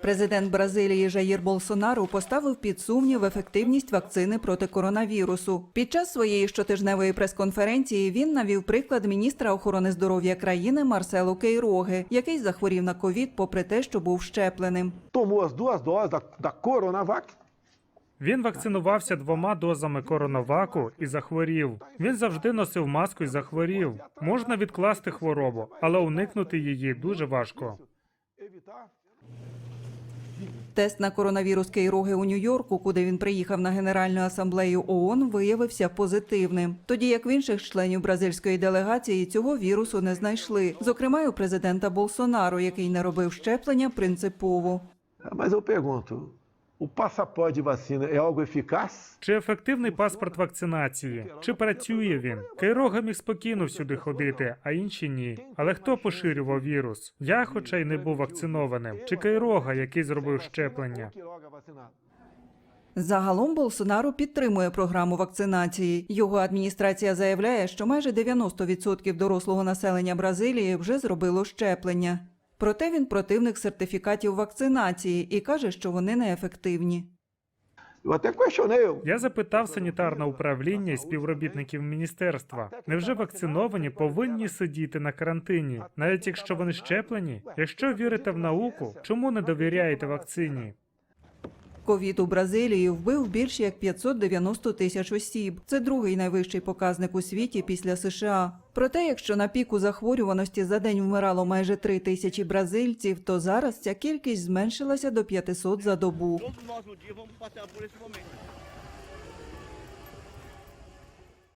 Президент Бразилії Жаїр Болсонару поставив під сумнів ефективність вакцини проти коронавірусу. Під час своєї щотижневої прес-конференції він навів приклад міністра охорони здоров'я країни Марселу Кейроги, який захворів на ковід, попри те, що був щепленим. da, da Він вакцинувався двома дозами коронаваку і захворів. Він завжди носив маску і захворів. Можна відкласти хворобу, але уникнути її дуже важко. Тест на коронавірус Кейроги у Нью-Йорку, куди він приїхав на Генеральну асамблею ООН, виявився позитивним. Тоді як в інших членів бразильської делегації цього вірусу не знайшли. Зокрема, у президента Болсонару, який не робив щеплення принципово. Pergunto, vacina é algo? Чи ефективний паспорт вакцинації? Чи працює він? Кейрога міг спокійно всюди ходити, а інші ні. Але хто поширював вірус? Я, хоча й не був вакцинованим. Чи Кейрога, який зробив щеплення? Загалом Болсонару підтримує програму вакцинації. Його адміністрація заявляє, що майже 90% дорослого населення Бразилії вже зробило щеплення. Проте він противник сертифікатів вакцинації і каже, що вони неефективні. Я запитав санітарне управління і співробітників міністерства. Невже вакциновані повинні сидіти на карантині, навіть якщо вони щеплені? Якщо вірите в науку, чому не довіряєте вакцині? Ковід у Бразилії вбив більше як 590 тисяч осіб. Це другий найвищий показник у світі після США. Проте, якщо на піку захворюваності за день вмирало майже 3 тисячі бразильців, то зараз ця кількість зменшилася до 500 за добу.